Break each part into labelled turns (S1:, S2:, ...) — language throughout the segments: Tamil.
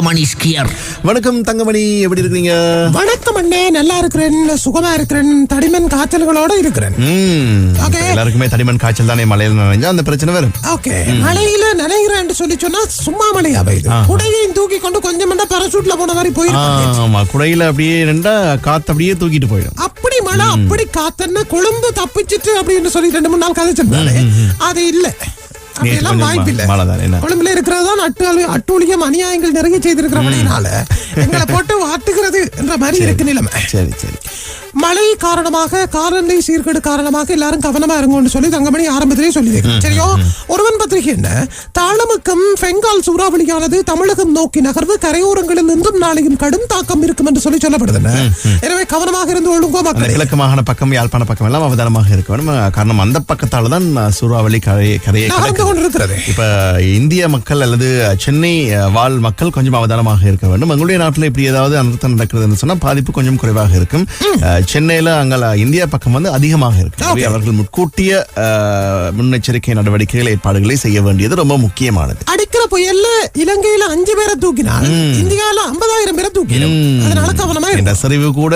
S1: தங்கமணி ஸ்கியர்.
S2: வணக்கம் தங்கமணி எப்படி இருக்கீங்க?
S3: வணக்கம் அண்ணே நல்லா இருக்கிறேன் சுகமா இருக்கிறேன் தடிமன் காய்ச்சல்களோட இருக்கிறேன்.
S2: எல்லாருக்குமே தடிமன் காய்ச்சல் தானே மலையில நனைஞ்சா அந்த பிரச்சனை வரும்.
S3: ஓகே மழையில நனைகிறேன்னு சொல்லி சொன்னா சும்மா மழையா பெய்யுது குடையையும் தூக்கி கொண்டு கொஞ்சம் பரசூட்ல போன மாதிரி போயிருக்கேன்
S2: ஆமா. குடையில அப்படியே ரெண்டா காத்து அப்படியே தூக்கிட்டு போயிடும்.
S3: அப்படி மழை அப்படி காத்தன்னு கொழும்பு தப்பிச்சிட்டு அப்படின்னு சொல்லி ரெண்டு மூணு நாள் கதைச்சிருந்தாரு அது இல்ல. அப்படியெல்லாம்
S2: கொஞ்சம்
S3: வாய்ப்பு இல்ல
S2: மழை தானே, என்ன?
S3: கொழும்புல இருக்கிறதான் அட்டு அட்டூழியம் அநியாயங்கள் நிறைய செய்திருக்கிற மழையினால எங்களை போட்டு வாட்டுகிறது என்ற மாதிரி இருக்கு நிலைமை.
S2: சரி சரி.
S3: மழை காரணமாக காலநிலை சீர்கேடு காரணமாக எல்லாரும் கவனமா இருங்கன்னு சொல்லி தங்கமணி ஆரம்பத்திலே சொல்லி சரியோ? ஒருவன் பத்திரிகை என்ன? தாளமுக்கம் பெங்கால் சூறாவளியானது தமிழகம் நோக்கி நகர்வு கரையோரங்களில் இருந்தும் நாளையும் கடும் தாக்கம் இருக்கும் என்று சொல்லி சொல்லப்படுது எனவே கவனமாக இருந்து ஒழுங்கோ மக்களே.
S2: மாகாண பக்கம் யாழ்ப்பாண பக்கம் எல்லாம் அவதானமாக இருக்க வேண்டும். காரணம் அந்த பக்கத்தால தான் சூறாவளி கரை கரையை கடக்குது.
S3: கொண்டிருக்கிறது.
S2: இப்ப இந்திய மக்கள் அல்லது சென்னை வாழ் மக்கள் கொஞ்சம் அவதானமாக இருக்க வேண்டும். எங்களுடைய நாட்டில் இப்படி ஏதாவது அனர்த்தம் நடக்கிறதுன்னு சொன்னா பாதிப்பு கொஞ்சம் குறைவாக இருக்கும். சென்னையில அங்க இந்தியா பக்கம் வந்து அதிகமாக இருக்கு. அவர்கள் முன்கூட்டிய முன்னெச்சரிக்கை நடவடிக்கைகள் ஏற்பாடுகளை செய்ய வேண்டியது ரொம்ப முக்கியமானது.
S3: அடிக்கிற புயல்ல இலங்கையில அஞ்சு பேரை தூக்கினால் இந்தியால ஐம்பதாயிரம் பேரை தூக்கிடும். அதனால கவனமா
S2: இந்த சரிவு கூட.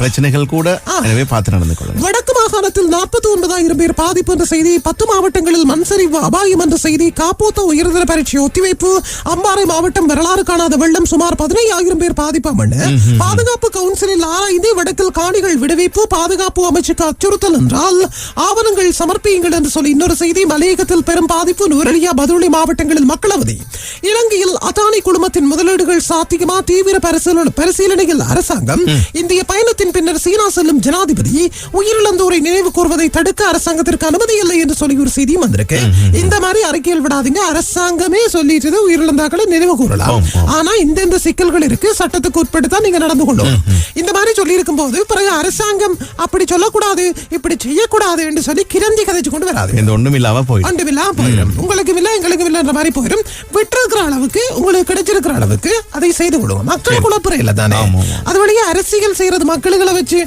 S2: பிரச்சனைகள் கூட எனவே பார்த்து நடந்து கொள்ளுங்க
S3: வடக்கு மாகாணத்தில் நாற்பத்தி ஒன்பதாயிரம் பேர் பாதிப்பு என்ற செய்தி பத்து மாவட்டங்களில் மண்சரிவு அபாயம் என்ற செய்தி காப்போத்த உயர்தர பரீட்சை ஒத்திவைப்பு அம்பாறை மாவட்டம் வரலாறு காணாத வெள்ளம் சுமார் பதினையாயிரம் பேர் பாதிப்பாமன்னு பாதுகாப்பு கவுன்சிலில் ஆராய்ந்து வடக்கில் காணிகள் விடுவிப்பு பாதுகாப்பு அமைச்சுக்கு அச்சுறுத்தல் என்றால் ஆவணங்கள் சமர்ப்பியுங்கள் என்று சொல்லி இன்னொரு செய்தி மலையகத்தில் பெரும் பாதிப்பு நுவரெலியா பதுளி மாவட்டங்களில் மக்கள் அவதி இலங்கையில் அதானி குழுமத்தின் முதலீடுகள் சாத்தியமா? தீவிர பரிசீலனை பரிசீலனையில் அரசாங்கம். இந்திய பயணத்தின் பின்னர் சீனா செல்லும் ஜனாதிபதி உயிரிழந்தோரை நினைவு கூர்வதை தடுக்க அரசாங்கத்திற்கு அனுமதி இல்லை என்று சொல்லி ஒரு செய்தியும் வந்திருக்கு. இந்த மாதிரி அறிக்கையில் விடாதீங்க. அரசாங்கமே சொல்லிட்டு உயிரிழந்தாக்களை நினைவு கூறலாம். ஆனா இந்த இந்த சிக்கல்கள் இருக்கு. சட்டத்துக்கு உட்பட்டு தான் நீங்க நடந்து கொள்ளணும். இந்த மாதிரி சொல்லி இருக்கும் போது பிறகு அரசாங்கம் அப்படி சொல்லக்கூடாது இப்படி செய்யக்கூடாது என்று சொல்லி கிரந்தி கதைச்சு கொண்டு வராது.
S2: இந்த ஒண்ணும் இல்லாம போயிடும்.
S3: அண்டு வில்லா போயிடும். உங்களுக்கு வில்லா எங்களுக்கு வில்லான்ற மாதிரி போயிடும். விட்டிருக்கிற அளவுக்கு உங்களுக்கு கிடைச்சிருக்கிற அளவுக்கு அதை செய்து விடுவோம் மக்கள் குழப்பற இல்ல தானே. அது வழியா அரசியல் செய்யறது மக்களுகளை வச்சு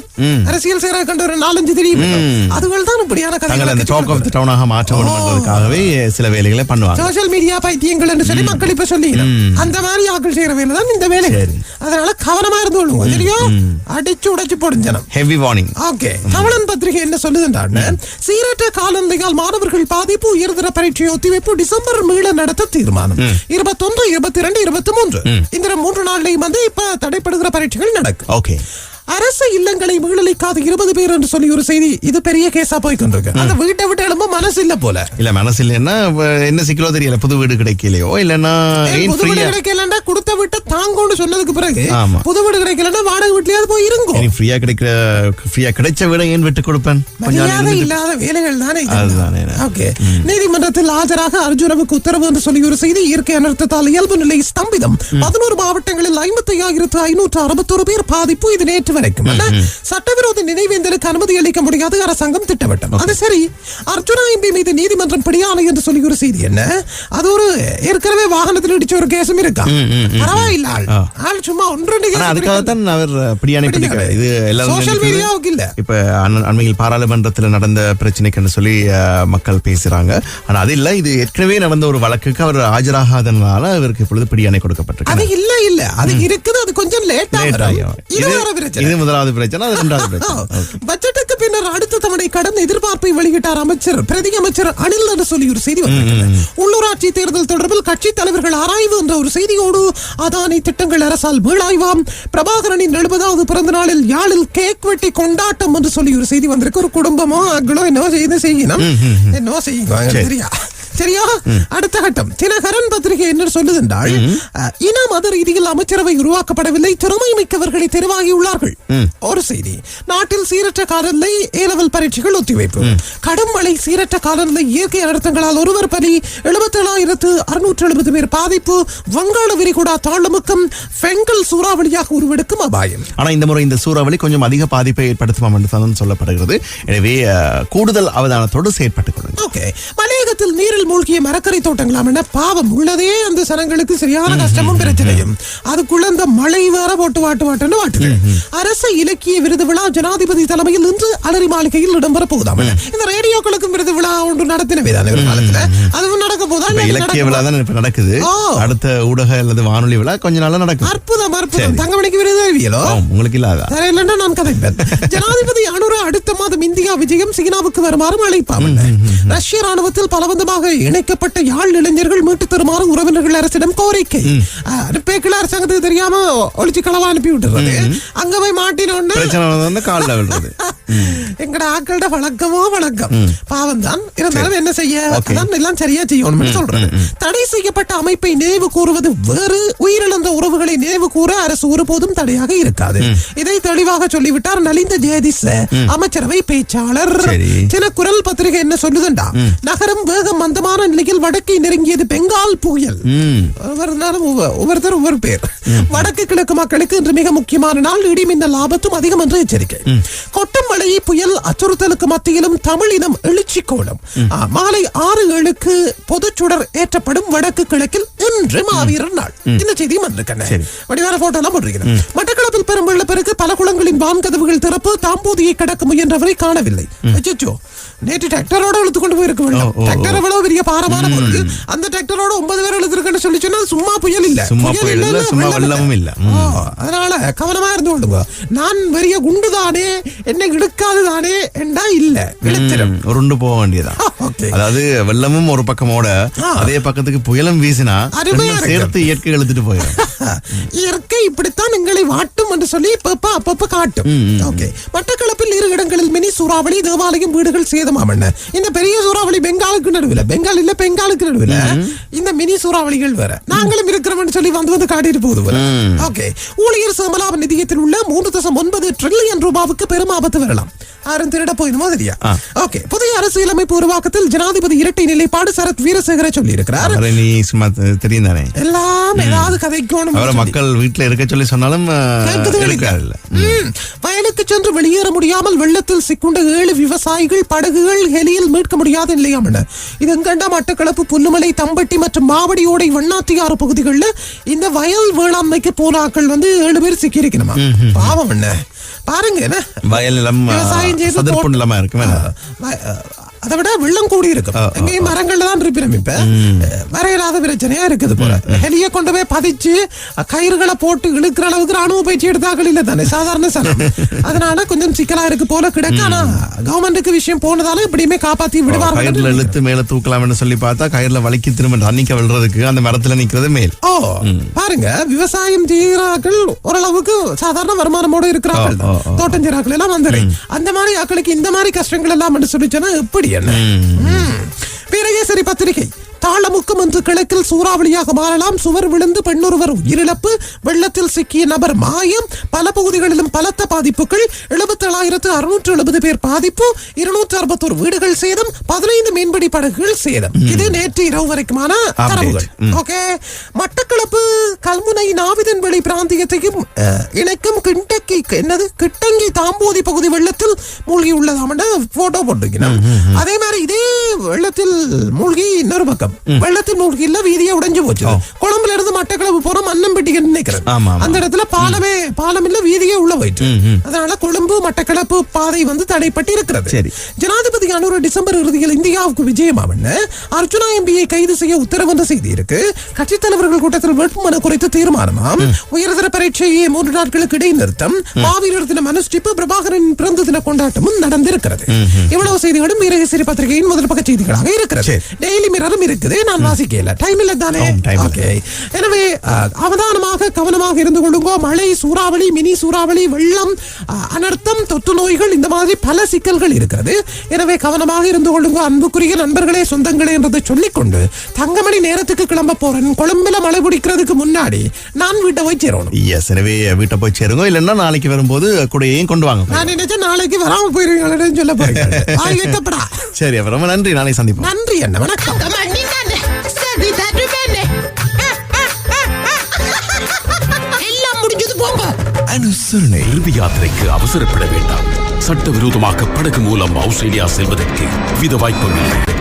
S3: அரசியல் செய்யற கண்டு ஒரு நாலஞ்சு தெரியும் அதுகள் தான் இப்படியான
S2: தங்களை அந்த டாக் ஆஃப் த டவுனாக மாற்ற வேண்டும் என்பதற்காகவே சில வேலைகளை பண்ணுவாங்க.
S3: சோசியல் மீடியா பைத்தியங்கள் என்று சொல்லி மக்கள் இப்ப சொல்லி அந்த மாதிரி ஆக்கள் செய்யற வேலை தான் இந்த வேலை. அதனால கவனமா இருந்து கொள்ளுங்க தெரியும்? அடிச்சு உடைச்சு போடுஞ்சனம்
S2: ஹெவி வார்னிங்
S3: ஓகே தமிழன் பத்திரிகை என்ன சொல்லுதுன்றாங்க சீரற்ற காலநிலையால் மாணவர்கள் பாதிப்பு உயர்தர பரீட்சை ஒத்திவைப்பு டிசம்பர் மீள நடத்த தீர்மானம். இருபத்தொன்று இருபத்தி ரெண்டு இருபத்தி மூன்று. இந்த மூன்று நாள்லையும் வந்து இப்ப தடைப்படுகிற பரீட்சைகள் நடக்கும்
S2: ஓகே
S3: அரசு இல்லங்களை மீளளிக்காத இருபது பேர் என்று சொல்லி ஒரு செய்தி இது பெரிய கேஸா போய் கொண்டிருக்கு. அந்த வீட்டை விட்டு எழும்ப மனசு இல்ல போல.
S2: இல்ல மனசு இல்லைன்னா என்ன சிக்கலோ தெரியல புது வீடு கிடைக்கலையோ இல்லைன்னா
S3: புது வீடு கிடைக்கலன்னா கொடுத்த வீட்டை தாங்கோன்னு சொன்னதுக்கு பிறகு. புது வீடு கிடைக்கலன்னா வாடகை வீட்லயாவது போய் இருங்கோ.
S2: ஃப்ரீயா கிடைக்கிற ஃப்ரீயா கிடைச்ச வீட ஏன் விட்டு கொடுப்பேன்?
S3: இல்லாத வேலைகள் தானே. ஓகே. நீதிமன்றத்தில் ஆஜராக அர்ஜுனவுக்கு உத்தரவு என்று சொல்லி ஒரு செய்தி இயற்கை அனர்த்தத்தால் இயல்பு நிலை ஸ்தம்பிதம். பதினோரு மாவட்டங்களில் ஐம்பத்தி ஐயாயிரத்து ஐநூற்று அறுபத்தொரு பேர் பாதிப்பு. இது நேற்று வரைக்கும்? சட்டவிரோத நினைவேந்தலுக்கு அனுமதி அளிக்க முடியாது அரசாங்கம் திட்டவட்டம். அது சரி. அர்ஜுனா எம்பி மீது நீதிமன்றம் பிடியாணை என்று சொல்லி ஒரு செய்தி என்ன? அது ஒரு ஏற்கனவே வாகனத்தில் இடிச்ச ஒரு கேஸும் இருக்கா? பரவாயில்ல ஆள். சும்மா ஒன்று ரெண்டு
S2: ஆனா
S3: case
S2: அதுக்காக
S3: இருக்கு.
S2: தான் அவர் பிடியாணை பிடிக்கிறார் இது நினைக்கிறது-
S3: மீடியாவுக்கு இல்ல.
S2: இப்ப அண்மையில் பாராளுமன்றத்தில் நடந்த பிரச்சனைக்குன்னு சொல்லி மக்கள் பேசுறாங்க. ஆனா அது இல்ல. இது ஏற்கனவே நடந்த ஒரு வழக்குக்கு அவர் ஆஜராகாதனால அவருக்கு இப்பொழுது பிடியாணை கொடுக்கப்பட்டிருக்கு.
S3: அது இல்ல இல்ல. அது இருக்குது. அது கொஞ்சம் லேட்டா. இது
S2: இது- முதலாவது பிரச்சனை அது இரண்டாவது பிரச்சனை.
S3: பட்ஜெட்டுக்கு பின்னர் அடுத்த தவணை கடன் எதிர்பார்ப்பை வெளியிட்டார் அமைச்சர் பிரதி அமைச்சர் அனில் சொல்லி ஒரு செய்தி உள்ளூராட்சி தேர்தல் தொடர்பில் கட்சி தலைவர்கள் ஆராய்வு என்ற ஒரு செய்தியோடு அதானி திட்டங்கள் அரசால் வீழாய்வாம் பிரபாகரனின் எழுபதாவது பிறந்த நாளில் யாழில் கேக் வெட்டி கொண்டாட்டம் என்று சொல்லி ஒரு செய்தி வந்திருக்கு. ஒரு குடும்பமோ அங்களோ என்னவோ செய்து செய்யணும்? என்னவோ செய்யுங்க தெரியா. சரியா? அடுத்த கட்டம். தினகரன் பத்திரிகை என்ன சொல்லுது என்றால் இன மத ரீதியில் அமைச்சரவை உருவாக்கப்படவில்லை திறமை மிக்கவர்களை தெரிவாகியுள்ளார்கள் ஒரு செய்தி நாட்டில் சீரற்ற காலநிலை ஏ லெவல் பரீட்சைகள் ஒத்திவைப்பு. கடும் மழை சீரற்ற காலநிலை இயற்கை அனர்த்தங்களால் ஒருவர் பலி எழுபத்தேழாயிரத்து அறுநூற்று எழுபது பேர் பாதிப்பு வங்காள விரிகுடா தாழ்முக்கம் பெங்கல் சூறாவளியாக உருவெடுக்கும் அபாயம்.
S2: ஆனா இந்த முறை இந்த சூறாவளி கொஞ்சம் அதிக பாதிப்பை ஏற்படுத்துமாம் என்று சொல்லப்படுகிறது. எனவே கூடுதல் அவதானத்தோடு செயற்பட்டுக் கொள்ளுங்கள்.
S3: ஓகே. மலையகத்தில் நீரில் மூழ்கிய மரக்கரை தோட்டங்களாம் என்ன? பாவம் உள்ளதே அந்த சனங்களுக்கு சரியான கஷ்டமும் பிரச்சனையும் அதுக்குள்ள இந்த மழை வேற போட்டு வாட்டு வாட்டுன்னு வாட்டுது. அரசு இலக்கிய விருது விழா ஜனாதிபதி தலைமையில் இன்று அலரி மாளிகையில் இடம்பெற போகுதாம். இந்த ரேடியோக்களுக்கும் விருது விழா ஒன்று நடத்தினவே தானே காலத்துல. அதுவும் நடக்க போதா
S2: இப்ப
S3: இல்ல
S2: இலக்கிய? விழா தான் இப்ப நடக்குது. அடுத்த ஊடக அல்லது வானொலி விழா கொஞ்ச நாளா நடக்கும்.
S3: அற்புதம் அற்புதம். தங்கமணிக்கு விருது அறிவியலோ?
S2: உங்களுக்கு இல்லாதா?
S3: தரையிலன்னா நான் கதைப்பேன் ஜனாதிபதி அனுர அடுத்த மாதம் இந்தியா விஜயம் சீனாவுக்கு வருமாறு அழைப்பாமல் ரஷ்ய ராணுவத்தில் பலவந்தமாக இணைக்கப்பட்ட யாழ் இளைஞர்கள் மீட்டு தருமாறு உறவினர்கள் அரசிடம் கோரிக்கை. அனுப்பேக்கில் அரசாங்கத்துக்கு தெரியாம ஒளிச்சு களவா அனுப்பி விட்டுறது அங்க போய் மாட்டினோன்னு
S2: காலில் விழுறது.
S3: எங்கட ஆக்களோட வழக்கமோ வழக்கம். பாவம் தான் இருந்தாலும் என்ன செய்ய. அதான் எல்லாம் சரியா செய்யணும்னு சொல்றது. தடை செய்யப்பட்ட அமைப்பை நினைவு கூறுவது வேறு. உயிரிழந்த உறவுகளை நினைவு கூற அரசு ஒருபோதும் தடையாக இருக்காது. இதை தெளிவாக சொல்லிவிட்டார் நலிந்த ஜெயதிஸ் அமைச்சரவை பேச்சாளர். தினக்குரல் பத்திரிகை என்ன சொல்லுதுண்டா? நகரம் வேகம் மந்தமான நிலையில் வடக்கை நெருங்கியது பெங்கால் புயல். ஒவ்வொரு நாளும் ஒவ்வொருத்தர் ஒவ்வொரு பேர். வடக்கு கிழக்கு மக்களுக்கு இன்று மிக முக்கியமான நாள். இடி மின்னல் ஆபத்தும் அதிகம் என்று எச்சரிக்கை. கொட்டும் மழை புயல் அச்சுறுத்தலுக்கு மத்தியிலும் தமிழினம் எழுச்சி கோலம் மாலை ஆறு ஏழுக்கு பொதுச்சுடர் ஏற்றப்படும் வடக்கு கிழக்கில் இன்று மாவீரர் நாள். இந்த செய்தியும் வந்திருக்கேன். வடிவான போட்டோ எல்லாம் போட்டிருக்கிறேன் மட்டக்களப்பில் பெரும் வெள்ளப்பெருக்கு பல குளங்களின் வான்கதவுகள் திறப்பு தாம்பூதியை கடக்க முயன்றவரை காணவில்லை. நேற்று டிராக்டரோட இழுத்து கொண்டு போயிருக்க வேண்டும். டிராக்டர் பெரிய பாரமான பொருள். அந்த டிராக்டரோட ஒன்பது பேர் இழுத்துருக்குன்னு சொல்லி சொன்னா சும்மா புயல் இல்ல.
S2: சும்மா புயல் இல்ல, சும்மா
S3: வெள்ளம்
S2: வெள்ளமும் இல்ல.
S3: அதனால கவனமா இருந்து கொள்ளுங்க நான் பெரிய குண்டு தானே என்னை இழுக்காது தானே என்றா இல்ல.
S2: உருண்டு போக வேண்டியதான் அதாவது வெள்ளமும் ஒரு பக்கமோட. அதே பக்கத்துக்கு புயலும் வீசினா. சேர்த்து இயற்கை எழுத்துட்டு போயிடும்
S3: இயற்கை இப்படித்தான் எங்களை வாட்டும் என்று சொல்லி அப்பப்ப அப்பப்ப காட்டும். ஓகே. மட்டக்களப்பில் இரு இடங்களில் மினி சூறாவளி தேவாலயம் வீடுகள் சேதமாம் என்ன? இந்த பெரிய சூறாவளி பெங்காலுக்கு நடுவில் பெங்கால் இல்ல பெங்காலுக்கு நடுவில் இந்த மினி சூறாவளிகள் வேற. நாங்களும் இருக்கிறோம்னு சொல்லி வந்து வந்து காட்டிட்டு போகுது. ஓகே. ஊழியர் சமலாப நிதியத்தில் உள்ள மூன்று தசம் ஒன்பது ட்ரில்லியன் ரூபாவுக்கு பெரும் ஆபத்து வரலாம். யாரும் திருட போயிடுமோ தெரியா. ஓகே புதிய அரசியலமைப்பு உருவாக்கத்தில் ஜனாதிபதி இரட்டை நிலைப்பாடு சரத் வீரசேகர சொல்லி இருக்கிறார்
S2: நீ சும்மா தெரியும் தானே
S3: எல்லாம் ஏதாவது கதைக்கணும்
S2: மக்கள் வீட்டுல இருக்க சொல்லி சொன்னாலும்.
S3: வயலுக்கு சென்று வெளியேற முடியாமல் வெள்ளத்தில் சிக்குண்ட ஏழு விவசாயிகள் படகுகள் ஹெலியில் மீட்க முடியாத நிலையாம் இது எங்கண்டா மட்டக்களப்பு புல்லுமலை தம்பட்டி மற்றும் மாவடியோடை வண்ணாத்தியாறு பகுதிகளில் இந்த வயல் வேளாண்மைக்கு போனாக்கள் வந்து ஏழு பேர் சிக்கியிருக்கணுமா? பாவம் என்ன? பாருங்க என்ன
S2: வயல்
S3: செய்து
S2: சதுர்ப்பு வேணா.
S3: வ- அதை விட வெள்ளம் கூடி இருக்கும் எங்கேயும் மரங்கள்ல தான் இருப்பினம் இப்ப வரையில்லாத பிரச்சனையா இருக்குது போல. ஹெலிய கொண்டு போய் பதிச்சு கயிறுகளை போட்டு இழுக்கிற அளவுக்கு ராணுவ பயிற்சி எடுத்தாக்கள் இல்ல தானே சாதாரண சனம். அதனால கொஞ்சம் சிக்கலா இருக்கு போல கிடக்கு. ஆனா கவர்மெண்ட்டுக்கு விஷயம் போனதால இப்படியுமே காப்பாத்தி
S2: கயிறுல
S3: விடுவார்கள்
S2: இழுத்து மேல தூக்கலாம்னு சொல்லி பார்த்தா கயிறுல வலிக்கு திரும்ப தண்ணிக்க விழுறதுக்கு அந்த மரத்துல நிக்கிறது மேல்.
S3: ஓ பாருங்க விவசாயம் செய்கிறார்கள் ஓரளவுக்கு சாதாரண வருமானமோட இருக்கிறார்கள். தோட்டம் செய்கிறார்கள் எல்லாம் வந்துடுறேன் அந்த மாதிரி ஆக்களுக்கு இந்த மாதிரி கஷ்டங்கள் எல்லாம் என்று சொல்லிச்சோன்னா எப்படி என்ன? ம். வீரகேசரி பத்திரிகை. தாளமுக்கம் என்று கிழக்கில் சூறாவளியாக மாறலாம். சுவர் விழுந்து பெண்ணொருவர் உயிரிழப்பு. வெள்ளத்தில் சிக்கிய நபர் மாயம். பல பகுதிகளிலும் பலத்த பாதிப்புகள். எழுபத்தி ஏழாயிரத்து அறுநூற்று எழுபது பேர் பாதிப்பு. இருநூற்று அறுபத்தோரு வீடுகள் சேதம். பதினைந்து மீன்பிடி படகுகள் சேதம். இது நேற்று இரவு வரைக்குமான தரவுகள். ஓகே. மட்டக்களப்பு கல்முனை நாவிதன்வெளி பிராந்தியத்தையும் அஹ், இணைக்கும் கிண்டக்கி என்னது? கிட்டங்கி தாம்போதி பகுதி வெள்ளத்தில் மூழ்கி உள்ளதாம் போட்டோ போட்டிருக்கிறோம் அதே மாதிரி இதே வெள்ளத்தில் மூழ்கி இன்னொரு பக்கம். வெள்ளத்தில் மூழ்கி இல்ல வீதியே உடைஞ்சு போச்சு. கொழம்புல இருந்து மட்டக்களப்பு போற மன்னம்பட்டிக்கு நினைக்கிறேன். அந்த இடத்துல பாலமே பாலம் இல்ல வீதியே உள்ள போயிட்டு. அதனால கொழும்பு மட்டக்களப்பு பாதை வந்து தடைப்பட்டு இருக்கிறது.
S2: சரி.
S3: ஜனாதிபதி அனுர டிசம்பர் இறுதியில் இந்தியாவுக்கு விஜயமாவன் அர்ஜுனா எம்பியை கைது செய்ய உத்தரவு என்ற செய்தி இருக்கு. கட்சித் தலைவர்கள் கூட்டத்தில் வேட்புமனு குறித்து தீர்மானமாம். உயர்தர பரீட்சையை மூன்று நாட்களுக்கு இடைநிறுத்தம். மாவீரர் தினம் அனுஷ்டிப்பு பிரபாகரன் பிறந்த தின கொண்டாட்டமும் நடந்திருக்கிறது. இவ்வளவு செய்திகளும் வீரகேசரி பத்திரிகையின் முதல் பக்க செய்திகளாக இருக்கிறது. டெய்லி மிரரும் இருக்குது. நான் வாசிக்கல டைம் இல்ல தானே. ஓகே எனவே அவதானமாக கவனமாக இருந்து கொள்ளுங்கோ. மழை சூறாவளி மினி சூறாவளி வெள்ளம் அனர்த்தம் தொற்று நோய்கள் இந்த மாதிரி பல சிக்கல்கள் இருக்கிறது. எனவே கவனமாக இருந்து கொள்ளுங்க. அன்புக்குரிய நண்பர்களே சொந்தங்களே என்றதை சொல்லிக்கொண்டு தங்கமணி நேரத்துக்கு கிளம்ப போறேன். கொழும்புல மழை பிடிக்கிறதுக்கு முன்னாடி நான் வீட்டை போய் சேரணும்.
S2: எஸ் எனவே வீட்டை போய் சேருங்க. இல்லைன்னா நாளைக்கு வரும்போது கூடையையும் கொண்டு வாங்க.
S3: நான் நினைச்சேன் நாளைக்கு வராம போயிருவீங்களேன்னு சொல்ல போறேன்
S2: சரி அப்ப ரொம்ப நன்றி. நாளை சந்திப்போம்.
S3: நன்றி என்ன? வணக்கம்
S1: எல்லாம் முடிஞ்சது போங்க.
S2: அனுசரணை
S4: இறுதி யாத்திரைக்கு அவசரப்பட வேண்டாம். சட்டவிரோதமாக படகு மூலம் ஆஸ்திரேலியா செல்வதற்கு வித வாய்ப்பும் இல்லை.